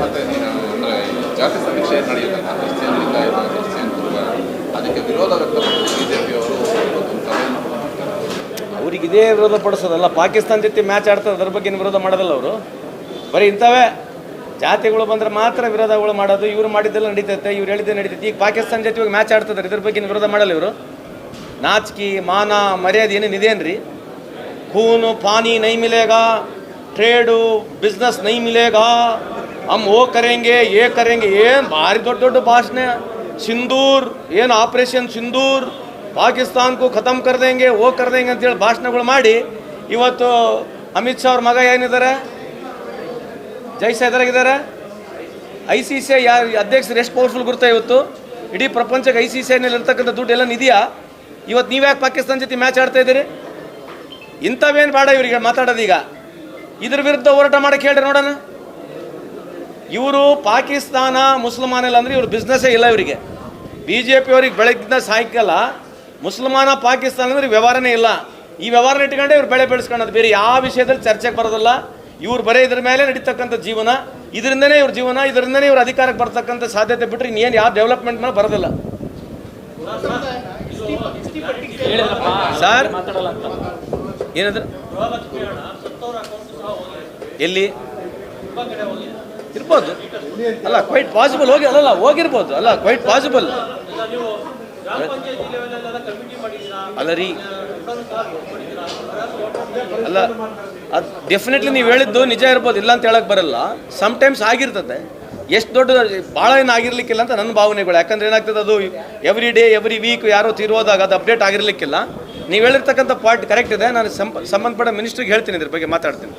ಮತ್ತೆ ನೀನು ಜಾತಿ ಸಮೀಕ್ಷೆ ನಡೆಯುತ್ತಲ್ಲ ಅದಕ್ಕೆ ವಿರೋಧ ವ್ಯಕ್ತಪಡಿಸಿ ಬಿಜೆಪಿಯವರು ಅವ್ರಿಗೆ ಇದೇ ವಿರೋಧ ಪಡಿಸೋದಲ್ಲ, ಪಾಕಿಸ್ತಾನ ಜೊತೆ ಮ್ಯಾಚ್ ಆಡ್ತಾರೆ, ಅದ್ರ ಬಗ್ಗೆ ವಿರೋಧ ಮಾಡೋದಲ್ಲ ಅವರು. ಬರೀ ಇಂಥವೇ. ಜಾತಿಗಳು ಬಂದ್ರೆ ಮಾತ್ರ ವಿರೋಧಗಳು ಮಾಡೋದು, ಇವ್ರು ಮಾಡಿದ್ದೆಲ್ಲ ನಡೀತೈತೆ, ಇವ್ರು ಹೇಳಿದ್ದೆ ನಡೀತೈತೆ. ಈಗ ಪಾಕಿಸ್ತಾನ ಜೊತೆ ಹೋಗಿ ಮ್ಯಾಚ್ ಆಡ್ತದ್ರೆ, ಇದ್ರ ಬಗ್ಗೆ ವಿರೋಧ ಮಾಡಲ್ಲ ಇವರು. ನಾಚಿಕೆ, ಮಾನ, ಮರ್ಯಾದೆ ಏನೇನು ಇದೇನ್ರಿ ಖೂನು, ಪಾನಿ, ನೈಮಿಲೇಗ ಟ್ರೇಡು ಬಿಸ್ನೆಸ್ ನೈ ಮಿಲೇಗಾ? ಅಮ್ ಓ ಕರೆಂಗೆ, ಏ ಕರೆಂಗೆ, ಏನು ಭಾರಿ ದೊಡ್ಡ ದೊಡ್ಡ ಭಾಷಣ. ಸಿಂಧೂರ್, ಏನು ಆಪರೇಷನ್ ಸಿಂಧೂರ್? ಪಾಕಿಸ್ತಾನಕ್ಕೂ ಖತಮ್ ಕರೆದಂಗೆ ದೇಂಗೆ ಓ ಕರೆದಂಗೆ ದೇಂಗೆ ಅಂತೇಳಿ ಭಾಷಣಗಳು ಮಾಡಿ ಇವತ್ತು ಅಮಿತ್ ಶಾ ಅವ್ರ ಮಗ ಏನಿದ್ದಾರೆ ಜೈಸ ಎದುರಾಗಿದ್ದಾರೆ ಐ ಸಿ ಸಿ ಐ ಯಾರು ಅಧ್ಯಕ್ಷರು ಎಷ್ಟು ಪವರ್ಫುಲ್ ಗುರುತಾ ಇವತ್ತು? ಇಡೀ ಪ್ರಪಂಚಕ್ಕೆ ಐ ಸಿ ಸಿ ಐನಲ್ಲಿ ಇರ್ತಕ್ಕಂಥ ದುಡ್ಡು ಎಲ್ಲ ಇದೆಯಾ ಇವತ್ತು ನೀವ್ಯಾಕೆ ಪಾಕಿಸ್ತಾನ ಜೊತೆ ಮ್ಯಾಚ್ ಆಡ್ತಾ ಇದ್ದೀರಿ? ಇಂಥವೇನು ಬೇಡ ಇವರಿಗೆ, ಮಾತಾಡೋದೀಗ. ಇದ್ರ ವಿರುದ್ಧ ಹೋರಾಟ ಮಾಡಕ್ಕೆ ಹೇಳ್ರಿ ನೋಡೋಣ. ಇವರು ಪಾಕಿಸ್ತಾನ ಮುಸಲ್ಮಾನ ಇಲ್ಲ ಅಂದ್ರೆ ಇವರು ಬಿಸ್ನೆಸ್ಸೇ ಇಲ್ಲ ಇವರಿಗೆ. ಬಿ ಜೆ ಪಿ ಅವ್ರಿಗೆ ಬೆಳಗ್ಗಿಂದ ಸಾಯಂಕಾಲ ಮುಸಲ್ಮಾನ ಪಾಕಿಸ್ತಾನ ಅಂದ್ರೆ ವ್ಯವಹಾರನೇ ಇಲ್ಲ. ಈ ವ್ಯವಹಾರ ಇಟ್ಕೊಂಡೆ ಇವ್ರು ಬೆಳೆ ಬೆಳೆಸ್ಕೊಳ್ಳೋದು ಬೇರೆ ಯಾವ ವಿಷಯದಲ್ಲಿ ಚರ್ಚೆಗೆ ಬರೋದಿಲ್ಲ. ಇವ್ರು ಬರೀ ಇದ್ರ ಮೇಲೆ ನಡೀತಕ್ಕಂಥ ಜೀವನ. ಇದರಿಂದನೇ ಇವ್ರ ಜೀವನ ಇದರಿಂದನೇ ಇವ್ರ ಅಧಿಕಾರಕ್ಕೆ ಬರ್ತಕ್ಕಂಥ ಸಾಧ್ಯತೆ ಬಿಟ್ಟರೆ ಇನ್ನೇನು ಯಾವ ಡೆವಲಪ್ಮೆಂಟ್ ಮೇಲೆ ಬರೋದಿಲ್ಲ. ಸರ್ ಏನಂದ್ರೆ? ಎಲ್ಲಿ? ಇರ್ಬೋದು. ಅಲ್ಲ ಕ್ವೈಟ್ ಪಾಸಿಬಲ್ ಹೋಗಿ, ಅಲ್ಲಲ್ಲ, ಹೋಗಿರ್ಬೋದು. ಅಲ್ಲ ಕ್ವೈಟ್ ಪಾಸಿಬಲ್ ಅಲ್ಲ ರೀ, ಅಲ್ಲ, ಅದು ಡೆಫಿನೆಟ್ಲಿ ನೀವು ಹೇಳಿದ್ದು ನಿಜ ಇರ್ಬೋದು, ಇಲ್ಲ ಅಂತ ಹೇಳಕ್ ಬರಲ್ಲ. ಸಮ್ಟೈಮ್ಸ್ ಆಗಿರ್ತದೆ. ಎಷ್ಟು ದೊಡ್ಡ ಭಾಳ ಏನು ಆಗಿರ್ಲಿಕ್ಕಿಲ್ಲ ಅಂತ ನನ್ನ ಭಾವನೆಗಳು. ಯಾಕಂದ್ರೆ ಏನಾಗ್ತದೆ ಅದು ಎವ್ರಿ ಡೇ ಎವ್ರಿ ವೀಕ್ ಯಾರೋ ತೀರೋದಾಗ ಅದು ಅಪ್ಡೇಟ್ ಆಗಿರ್ಲಿಕ್ಕಿಲ್ಲ. ನೀವು ಹೇಳಿರ್ತಕ್ಕಂಥ ಪಾಯಿಂಟ್ ಕರೆಕ್ಟ್ ಇದೆ. ನಾನು ಸಂಬಂಧಪಟ್ಟ ಮಿನಿಸ್ಟ್ರಿಗೆ ಹೇಳ್ತೀನಿ ಇದ್ರ ಬಗ್ಗೆ ಮಾತಾಡ್ತೀನಿ.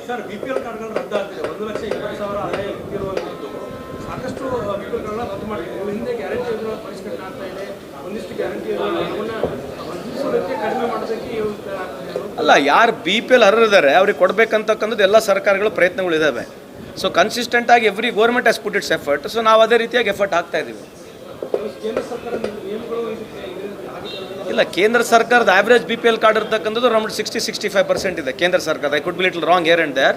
ಅಲ್ಲ ಯಾರು ಬಿ ಪಿ ಎಲ್ ಅರ್ಹರಿದ್ದಾರೆ ಅವ್ರಿಗೆ ಕೊಡಬೇಕಂತಕ್ಕಂಥದ್ದು ಎಲ್ಲ ಸರ್ಕಾರಗಳು ಪ್ರಯತ್ನಗಳು ಇದ್ದಾವೆ ಸೊ ಕನ್ಸಿಸ್ಟೆಂಟ್ ಆಗಿ every government it's effort so ನಾವು ಅದೇ ರೀತಿಯಾಗಿ ಎಫರ್ಟ್ ಹಾಕ್ತಾ ಇದ್ದೀವಿ. ಇಲ್ಲ ಕೇಂದ್ರ ಸರ್ಕಾರದ average B P L card ಇರ್ತಕ್ಕಂಥದ್ದು round sixty sixty five percent ಇದೆ. ಕೇಂದ್ರ ಸರ್ಕಾರದ I could be little wrong here and there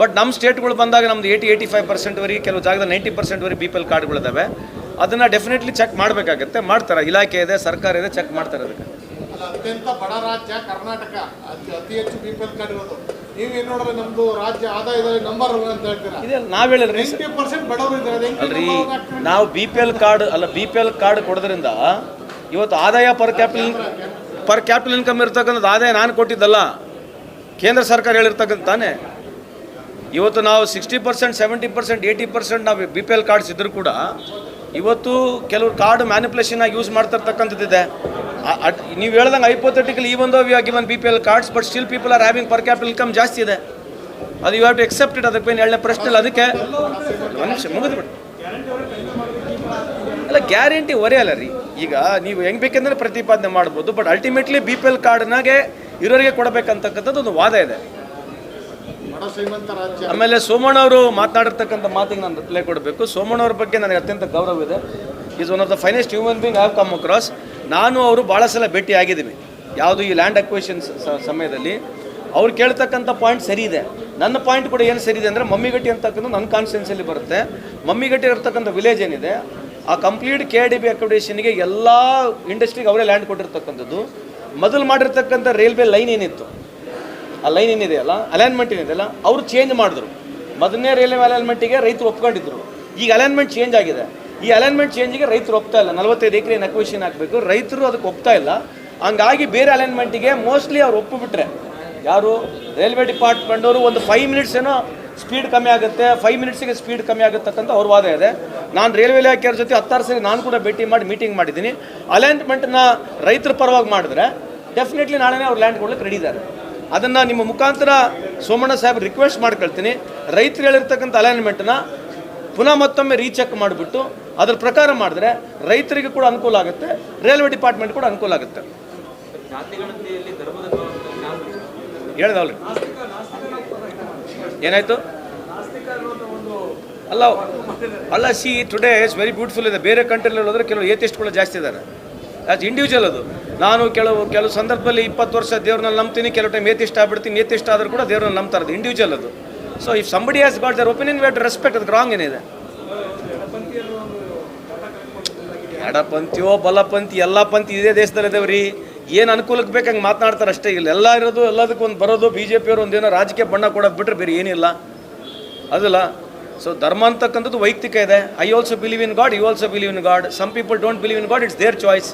but ನಮ್ಮ ಸ್ಟೇಟ್ಗಳು ಬಂದಾಗ ನಮ್ದು ಏಯ್ಟಿ ಏಯ್ಟಿ ಫೈವ್ ಪರ್ಸೆಂಟ್ವರೆಗೆ ಕೆಲವು ಜಾಗದ ನೈಂಟಿ ಪರ್ಸೆಂಟ್ವರೆಗೆ ಬಿ ಪಿ ಎಲ್ ಕಾರ್ಡ್ಗಳಿದ್ದಾವೆ ಅದನ್ನು ಡೆಫಿನೆಟ್ಲಿ ಚೆಕ್ ಮಾಡಬೇಕಾಗತ್ತೆ. ಮಾಡ್ತಾರೆ? ಇಲಾಖೆ ಇದೆ ಸರ್ಕಾರ ಇದೆ ಚೆಕ್ ಮಾಡ್ತಾರೆ ಅದಕ್ಕೆ? ಅತ್ಯಂತ ಬಡ ರಾಜ್ಯ ಕರ್ನಾಟಕ. ಅತಿ ಹೆಚ್ಚು ಬಿ ಪಿ ಎಲ್ ಕಾರ್ಡ್ ಇರೋದು ನೀವೇನು ನೋಡಿದ್ರೆ ನಮ್ದು ರಾಜ್ಯ ಆದಾಯದಲ್ಲಿ ನಂಬರ್ ಅಂತ ಹೇಳ್ತೀರಾ? ಇದೆ ನಾವು ಹೇಳಿದ್ರೆ ನೈಂಟಿ ಪರ್ಸೆಂಟ್ ಬಡವರು ಇದ್ದಾರೆ. ಅಲ್ರಿ number one ಆಗ್ತಾರೆ? ನಾವು ಬಿ ಪಿ ಎಲ್ ಕಾರ್ಡ್ ಅಲ್ಲ ಬಿ ಪಿ ಎಲ್ ಕಾರ್ಡ್ ಕೊಡೋದ್ರಿಂದ ಇವತ್ತು ಆದಾಯ per capital per capital income ಇರ್ತಕ್ಕಂಥದ್ದು ಆದಾಯ ನಾನು ಕೊಟ್ಟಿದ್ದಲ್ಲ, ಕೇಂದ್ರ ಸರ್ಕಾರ ಹೇಳಿರ್ತಕ್ಕಂಥ ತಾನೇ. ಇವತ್ತು ನಾವು sixty percent seventy percent eighty percent ನಾವು ಬಿ ಪಿ ಎಲ್ ಕಾರ್ಡ್ಸ್ ಇದ್ದರೂ ಕೂಡ ಇವತ್ತು ಕೆಲವು ಕಾರ್ಡ್ ಮ್ಯಾನಿಪುಲೇಷನ್ ಆಗಿ ಯೂಸ್ ಮಾಡ್ತಿರ್ತಕ್ಕಂಥದ್ದಿದೆ ನೀವು ಹೇಳ್ದಂಗೆ ಐಪೋಥೆಟಿಕಲ್ ಈ ಒಂದು we given B P L cards but still people are having per capital income ಜಾಸ್ತಿ ಇದೆ. ಅದು you have to accept it ಅದಕ್ಕೆ ಏನು ಎರಡನೇ ಪ್ರಶ್ನೆ ಇಲ್ಲ. ಅದಕ್ಕೆ ಒಂದು ನಿಮಿಷ ಮುಗಿದ್ಬಿಟ್ಟು ಅಲ್ಲ ಗ್ಯಾರಂಟಿ ಒರೆ ಅಲ್ಲ ರೀ. ಈಗ ನೀವು ಹೆಂಗ್ ಬೇಕೆಂದ್ರೆ ಪ್ರತಿಪಾದನೆ ಮಾಡ್ಬೋದು but ultimately B P L ಕಾರ್ಡ್ನಾಗೆ ಇರೋರಿಗೆ ಕೊಡಬೇಕಂತಕ್ಕಂಥದ್ದು ಒಂದು ವಾದ ಇದೆ. ಆಮೇಲೆ ಸೋಮಣ್ಣ ಅವರು ಮಾತನಾಡಿರ್ತಕ್ಕಂಥ ಮಾತಿಗೆ ನಾನು ರಿಪ್ಲೈ ಕೊಡಬೇಕು. ಸೋಮಣ್ಣ ಅವ್ರ ಬಗ್ಗೆ ನನಗೆ ಅತ್ಯಂತ ಗೌರವ ಇದೆ. Is one of the finest human being have come across ನಾನು ಅವರು ಭಾಳ ಸಲ ಭೇಟಿ ಆಗಿದ್ದೀವಿ. ಯಾವುದು ಈ ಲ್ಯಾಂಡ್ ಅಕ್ವೇಷನ್ ಸಮಯದಲ್ಲಿ. ಅವ್ರು ಕೇಳ್ತಕ್ಕಂಥ ಪಾಯಿಂಟ್ ಸರಿ ಇದೆ. ನನ್ನ ಪಾಯಿಂಟ್ ಕೂಡ ಏನು ಸರಿ ಇದೆ ಅಂದರೆ ಮಮ್ಮಿಗಟ್ಟಿ ಅಂತಕ್ಕಂಥ ನನ್ನ ಕಾನ್ಸ್ಟೆನ್ಸಿಯಲ್ಲಿ ಬರುತ್ತೆ. ಮಮ್ಮಿಗಟ್ಟಿ ಇರ್ತಕ್ಕಂಥ ವಿಲೇಜ್ ಏನಿದೆ ಆ ಕಂಪ್ಲೀಟ್ ಕೆ ಡಿ ಬಿ ಅಕೊಮಡೇಷನ್ಗೆ ಎಲ್ಲ ಇಂಡಸ್ಟ್ರಿಗೆ ಅವರೇ ಲ್ಯಾಂಡ್ ಕೊಟ್ಟಿರ್ತಕ್ಕಂಥದ್ದು. ಮೊದಲು ಮಾಡಿರ್ತಕ್ಕಂಥ ರೈಲ್ವೆ ಲೈನ್ ಏನಿತ್ತು? ಆ ಲೈನ್ ಏನಿದೆಯಲ್ಲ ಅಲೈನ್ಮೆಂಟ್ ಏನಿದೆಯಲ್ಲ ಅವರು ಚೇಂಜ್ ಮಾಡಿದ್ರು. ಮೊದಲನೇ ರೈಲ್ವೆ ಅಲೈನ್ಮೆಂಟಿಗೆ ರೈತರು ಒಪ್ಕೊಂಡಿದ್ರು. ಈಗ ಅಲೈನ್ಮೆಂಟ್ ಚೇಂಜ್ ಆಗಿದೆ. ಈ ಅಲೈನ್ಮೆಂಟ್ ಚೇಂಜಿಗೆ ರೈತರು ಒಪ್ತಾ ಇಲ್ಲ. ನಲವತ್ತೈದು ಎಕರೆ ಅಕ್ವೇಷನ್ ಹಾಕಬೇಕು ರೈತರು ಅದಕ್ಕೆ ಒಪ್ತಾ ಇಲ್ಲ. ಹಂಗಾಗಿ ಬೇರೆ ಅಲೈನ್ಮೆಂಟಿಗೆ ಮೋಸ್ಟ್ಲಿ ಅವ್ರು ಒಪ್ಪಿಬಿಟ್ರೆ. ಯಾರು? ರೈಲ್ವೆ ಡಿಪಾರ್ಟ್ಮೆಂಟ್ ಅವರು ಒಂದು ಫೈವ್ ಮಿನಿಟ್ಸ್ ಏನೋ ಸ್ಪೀಡ್ ಕಮ್ಮಿ ಆಗುತ್ತೆ. ಫೈವ್ ಮಿನಿಟ್ಸಿಗೆ ಸ್ಪೀಡ್ ಕಮ್ಮಿ ಆಗುತ್ತಕ್ಕಂಥ ಅವ್ರ ವಾದ ಇದೆ. ನಾನು ರೈಲ್ವೆ ಇಲಾಖೆಯವ್ರ ಜೊತೆ ಹತ್ತಾರು ಸರಿ ನಾನು ಕೂಡ ಭೇಟಿ ಮಾಡಿ ಮೀಟಿಂಗ್ ಮಾಡಿದ್ದೀನಿ. ಅಲೈನ್ಮೆಂಟ್ನ ರೈತರ ಪರವಾಗಿ ಮಾಡಿದ್ರೆ ಡೆಫಿನೆಟ್ಲಿ ನಾಳೆನೇ ಅವ್ರು ಲ್ಯಾಂಡ್ ಕೊಡ್ಲಿಕ್ಕೆ ರೆಡಿ ಇದ್ದಾರೆ ಅದನ್ನು ನಿಮ್ಮ ಮುಖಾಂತರ ಸೋಮಣ್ಣ ಸಾಹೇಬ್ ರಿಕ್ವೆಸ್ಟ್ ಮಾಡ್ಕೊಳ್ತೀನಿ ರೈತರು ಹೇಳಿರ್ತಕ್ಕಂಥ ಅಲೈನ್ಮೆಂಟ್ನ ಪುನಃ ಮತ್ತೊಮ್ಮೆ ರೀಚೆಕ್ ಮಾಡಿಬಿಟ್ಟು ಅದರ ಪ್ರಕಾರ ಮಾಡಿದ್ರೆ ರೈತರಿಗೆ ಕೂಡ ಅನುಕೂಲ ಆಗುತ್ತೆ ರೈಲ್ವೆ ಡಿಪಾರ್ಟ್ಮೆಂಟ್ ಕೂಡ ಅನುಕೂಲ ಆಗುತ್ತೆ. ಹೇಳ್ದವ್ರಿ. ಏನಾಯ್ತು? ಅಲ್ಲ ಅಲ್ಲ see today is very beautiful ಇದೆ. ಬೇರೆ ಕಂಟ್ರಿಲಿ ಹೋದ್ರೆ ಕೆಲವು ಏತಿಸ್ಟ್ಗಳು ಜಾಸ್ತಿ ಇದ್ದಾರೆ. ಆಸ್ ಇಂಡಿವಿಜುವಲ್ ಅದು. ನಾನು ಕೆಲವು ಕೆಲವು ಸಂದರ್ಭದಲ್ಲಿ ಇಪ್ಪತ್ತು ವರ್ಷ ದೇವ್ರನ್ನ ನಂಬ್ತೀನಿ, ಕೆಲವು ಟೈಮ್ ಏತಿಷ್ಟ ಆಗ್ಬಿಡ್ತೀನಿ ಏತಿಷ್ಟ ಆದರೂ ಕೂಡ ದೇವ್ರನ್ನ ನಂಬ್ತಾರೆ ಅದು. ಇಂಡಿವಿಜುವಲ್ ಅದು so if somebody has got their opinion wait respect ಅದಕ್ಕೆ ರಾಂಗ್ ಏನಿದೆ. ಎಡಪಂಥಿಯೋ ಬಲಪಂಥಿ, ಎಲ್ಲ ಪಂಥಿ ಇದೇ ದೇಶದಲ್ಲಿ ರೀ ಏನು ಅನುಕೂಲಕ್ಕೆ ಬೇಕು ಹಂಗೆ ಮಾತನಾಡ್ತಾರೆ ಅಷ್ಟೇ. ಇಲ್ಲ ಎಲ್ಲ ಇರೋದು, ಎಲ್ಲದಕ್ಕೂ ಒಂದು ಬರೋದು ಬಿ ಜೆ ಪಿಯವರು ಒಂದೇನೋ ರಾಜಕೀಯ ಬಣ್ಣ ಕೊಡೋದು ಬಿಟ್ಟರೆ ಬೇರೆ ಏನಿಲ್ಲ. ಅದಲ್ಲ. ಸೊ ಧರ್ಮ ಅಂತಕ್ಕಂಥದ್ದು ವೈಯಕ್ತಿಕ ಇದೆ I also believe in God you also believe in God some people don't believe in God it's their choice